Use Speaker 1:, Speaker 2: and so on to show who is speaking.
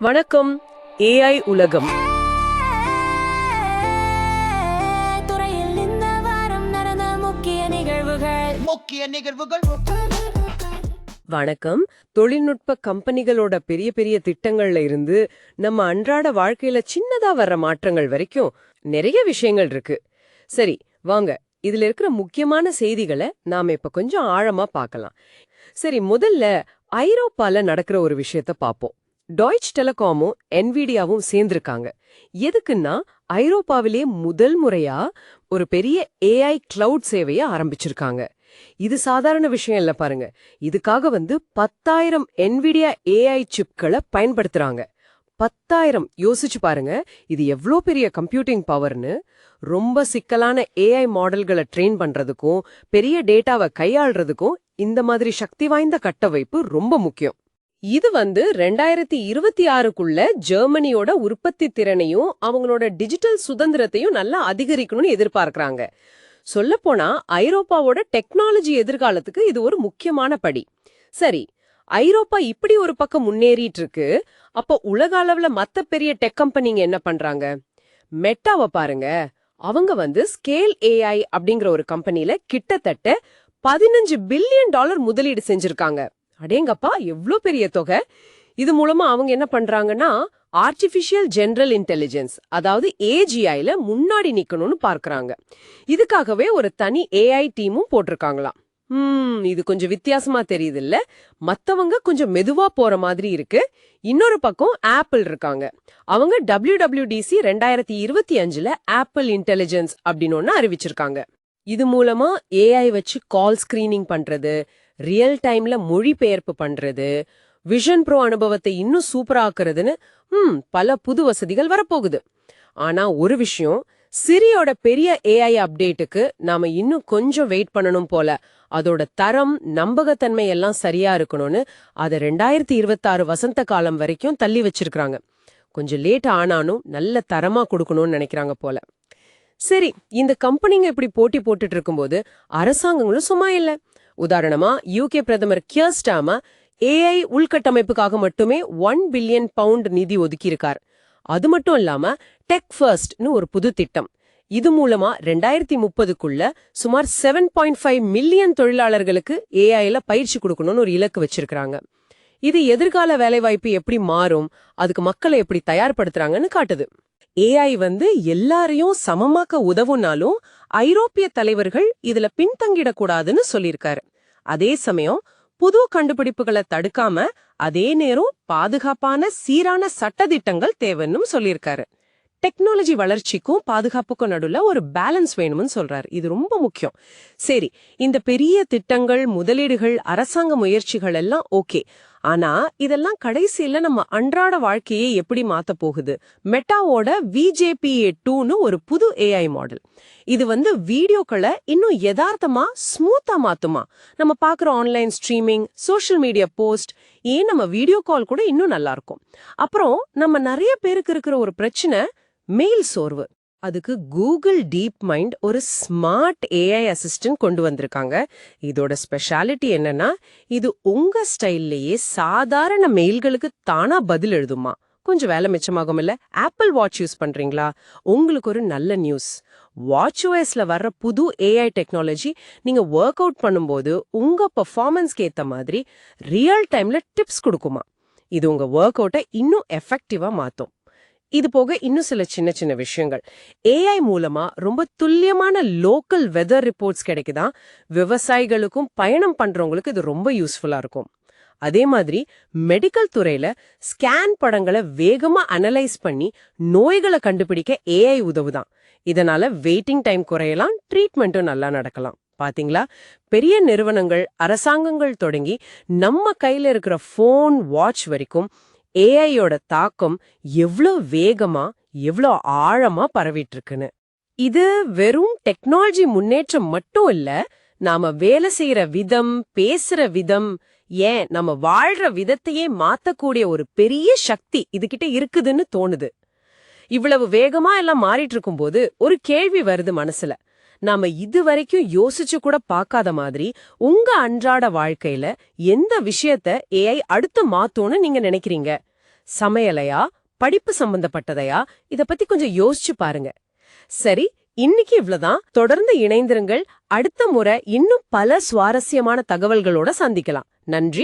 Speaker 1: வணக்கம் ஏஐ உலகம். வணக்கம். தொழில்நுட்ப கம்பெனிகளோட பெரிய பெரிய திட்டங்கள்ல இருந்து நம்ம அன்றாட வாழ்க்கையில சின்னதா வர்ற மாற்றங்கள் வரைக்கும் நிறைய விஷயங்கள் இருக்கு. சரி வாங்க. இதுல இருக்கிற முக்கியமான செய்திகளை நாம இப்ப கொஞ்சம் ஆழமா பார்க்கலாம். சரி முதல்ல ஐரோப்பால நடக்கிற ஒரு விஷயத்த பாப்போம் டாய்ச் டெலிகாமும் என்விடியாவும் சேர்ந்திருக்காங்க. எதுக்குன்னா ஐரோப்பாவிலே முதல் முறையா ஒரு பெரிய ஏஐ கிளவுட் சேவையை ஆரம்பிச்சிருக்காங்க. இது சாதாரண விஷயம் இல்ல பாருங்க. இதுக்காக வந்து பத்தாயிரம் என்விடியா ஏஐ சிப்களை பயன்படுத்துறாங்க. பத்தாயிரம் யோசிச்சு பாருங்க. இது எவ்ளோ பெரிய கம்ப்யூட்டிங் பவர்னு ரொம்ப சிக்கலான ஏஐ மாடல்களை ட்ரெயின் பண்றதுக்கும் பெரிய டேட்டாவை கையாள்றதுக்கும் இந்த மாதிரி சக்தி வாய்ந்த கட்டமைப்பு ரொம்ப முக்கியம். இது வந்து ரெண்டாயிரத்தி இருபத்தி ஆறுக்குள்ள ஜெர்மனியோட உற்பத்தி திறனையும் அவங்களோட டிஜிட்டல் சுதந்திரத்தையும் நல்லா அதிகரிக்கணும்னு எதிர்பார்க்கறாங்க. சொல்லப்போனா ஐரோப்பாவோட டெக்னாலஜி எதிர்காலத்துக்கு இது ஒரு முக்கியமான படி. சரி ஐரோப்பா இப்படி ஒரு பக்கம் முன்னேறிட்டு இருக்கு அப்போ உலக அளவுல மத்த பெரிய டெக் கம்பெனிங்க என்ன பண்றாங்க? மெட்டாவை பாருங்க. அவங்க வந்து ஸ்கேல் ஏஐ அப்படிங்கிற ஒரு கம்பெனில கிட்டத்தட்ட பதினஞ்சு பில்லியன் டாலர் முதலீடு செஞ்சிருக்காங்க. அடேங்கப்பா எவ்ளோ பெரிய தொகை? இது மூலமா அவங்க என்ன பண்றாங்கன்னா ஆர்டிஃபிஷியல் ஜெனரல் இன்டெலிஜென்ஸ் அதாவது ஏஜிஐல முன்னாடி நிக்கணும்னு பார்க்கறாங்க. இதுக்காகவே ஒரு தனி ஏஐ டீமும் போட்டிருக்காங்களாம். ஹம் இது கொஞ்சம் வித்தியாசமா தெரியுது இல்ல மத்தவங்க கொஞ்சம் மெதுவா போற மாதிரி இருக்கு. இன்னொரு பக்கம் ஆப்பிள் இருக்காங்க. அவங்க டபிள்யூ டபுள்யூ டிசி ரெண்டாயிரத்தி இருபத்தி அஞ்சுல ஆப்பிள் இன்டெலிஜென்ஸ் அப்படின்னு ஒன்னு அறிவிச்சிருக்காங்க. இது மூலமா ஏஐ வச்சு கால் ஸ்கிரீனிங் பண்றது ரியல் டைம்ல மொழிபெயர்ப்பு பண்றது விஷன் ப்ரோ அனுபவத்தை இன்னும் சூப்பராக்குறதுன்னு ம் பல புது வசதிகள் வரப்போகுது. ஆனா ஒரு விஷயம் சிரியோட பெரிய ஏஐ அப்டேட்டுக்கு நாம இன்னும் கொஞ்சம் வெயிட் பண்ணணும் போல. அதோட தரம் நம்பகத்தன்மை எல்லாம் சரியா இருக்கணும்னு அதை ரெண்டாயிரத்தி இருபத்தாறு வசந்த காலம் வரைக்கும் தள்ளி வச்சிருக்கிறாங்க. கொஞ்சம் லேட் ஆனாலும் நல்ல தரமா கொடுக்கணும்னு நினைக்கிறாங்க போல. சரி இந்த கம்பெனிங்க இப்படி போட்டி போட்டுட்டு இருக்கும்போது அரசாங்கங்களும் சும்மா இல்லை. உதாரணமா யூகே பிரதமர் கியர்ஸ்டாம ஏஐ உள்கட்டமைப்புக்காக மட்டுமே ஒன் பில்லியன் பவுண்ட் நிதி ஒதுக்கியிருக்கார். அது மட்டும் இல்லாம டெக் ஃபர்ஸ்ட்னு ஒரு புது திட்டம். இது மூலமா ரெண்டாயிரத்தி முப்பதுக்குள்ள சுமார் செவன் பாயிண்ட் ஃபைவ் மில்லியன் தொழிலாளர்களுக்கு ஏஐல பயிற்சி கொடுக்கணும்னு ஒரு இலக்கு வச்சிருக்கிறாங்க. இது எதிர்கால வேலைவாய்ப்பு எப்படி மாறும் அதுக்கு மக்களை எப்படி தயார்படுத்துறாங்கன்னு காட்டுது. ஏஐ வந்து எல்லாரையும் சமமாக்க உதவுனாலும் ஐரோப்பிய தலைவர்கள் இதுல பின்தங்கிடக்கூடாதுன்னு சொல்லியிருக்காரு. அதே சமயம் புது கண்டுபிடிப்புகளை தடுக்காம அதே நேரம் பாதுகாப்பான சீரான சட்டத்திட்டங்கள் தேவைன்னு சொல்லியிருக்காரு. டெக்னாலஜி வளர்ச்சிக்கும் பாதுகாப்புக்கும் நடுவுல ஒரு பேலன்ஸ் வேணும்னு சொல்றாரு. இது ரொம்ப முக்கியம். சரி இந்த பெரிய திட்டங்கள் முதலீடுகள் அரசாங்க முயற்சிகள் எல்லாம் ஓகே. ஆனா இதெல்லாம் கடைசியில நம்ம அன்றாட வாழ்க்கையை எப்படி மாத்த போகுது? மெட்டாவோட விஜேபிஏ டூன்னு ஒரு புது ஏஐ மாடல் இது வந்து வீடியோக்களை இன்னும் யதார்த்தமா ஸ்மூத்தா மாத்துமா? நம்ம பாக்குற online streaming social media post ஏன் நம்ம வீடியோ கால் கூட இன்னும் நல்லா இருக்கும்? அப்புறம் நம்ம நிறைய பேருக்கு இருக்கிற ஒரு பிரச்சனை மெயில் சோர்வு. அதுக்கு கூகுள் டீப் மைண்ட் ஒரு ஸ்மார்ட் ஏஐ அசிஸ்டன்ட் கொண்டு வந்திருக்காங்க. இதோட ஸ்பெஷாலிட்டி என்னன்னா இது உங்க ஸ்டைல்லையே சாதாரண மெயில்களுக்கு தானா பதில் எழுதுமா. கொஞ்சம் வேலை மிச்சமாகும் இல்ல ஆப்பிள் வாட்ச் யூஸ் பண்றீங்களா? உங்களுக்கு ஒரு நல்ல நியூஸ் வாட்ச் ஓஎஸ்ல வர்ற புது ஏஐ டெக்னாலஜி நீங்க ஒர்க் அவுட் பண்ணும்போது உங்க பெர்ஃபார்மன்ஸ்க்கு ஏத்த மாதிரி ரியல் டைம்ல டிப்ஸ் கொடுக்குமா. இது உங்க ஒர்க் அவுட்டை இன்னும் எஃபெக்டிவா மாத்தும். இது போக இன்னும் சில சின்ன சின்ன விஷயங்கள். ஏஐ மூலமா ரொம்ப துல்லியமான லோக்கல் வெதர் ரிப்போர்ட்ஸ் கிடைக்குதான் விவசாயிகளுக்கும் பயணம் பண்றவங்களுக்கு இது ரொம்ப யூஸ்ஃபுல்லா இருக்கும். அதே மாதிரி மெடிக்கல் துறையில ஸ்கேன் படங்களை வேகமா அனலைஸ் பண்ணி நோய்களை கண்டுபிடிக்க ஏஐ உதவுதான். இதனால வெயிட்டிங் டைம் குறையலாம் ட்ரீட்மெண்ட்டும் நல்லா நடக்கலாம். பாத்தீங்களா? பெரிய நிறுவனங்கள் அரசாங்கங்கள் தொடங்கி நம்ம கையில இருக்கிற ஃபோன் வாட்ச் வரைக்கும் ஏஐயோட தாக்கம் எவ்ளோ வேகமா எவ்ளோ ஆழமா பரவிட்டு இருக்குன்னு இது வெறும் டெக்னாலஜி முன்னேற்றம் மட்டும் இல்ல நாம வேலை செய்யற விதம் பேசுற விதம் ஏன் நம்ம வாழ்ற விதத்தையே மாத்தக்கூடிய ஒரு பெரிய சக்தி இதுகிட்ட இருக்குதுன்னு தோணுது. இவ்வளவு வேகமா எல்லாம் மாறிட்டு இருக்கும்போது ஒரு கேள்வி வருது மனசுல. நாம இதுவரைக்கும் யோசிச்சு கூட பார்க்காத மாதிரி உங்க அன்றாட வாழ்க்கையில எந்த விஷயத்த ஏஐ அடுத்து மாத்தோன்னு நீங்க நினைக்கிறீங்க? சமையலையா? படிப்பு சம்பந்தப்பட்டதையா? இத பத்தி கொஞ்சம் யோசிச்சு பாருங்க. சரி இன்னைக்கு இவ்வளவுதான். தொடர்ந்து இணைந்திருங்கள். அடுத்த முறை இன்னும் பல சுவாரஸ்யமான தகவல்களோட சந்திக்கலாம். நன்றி.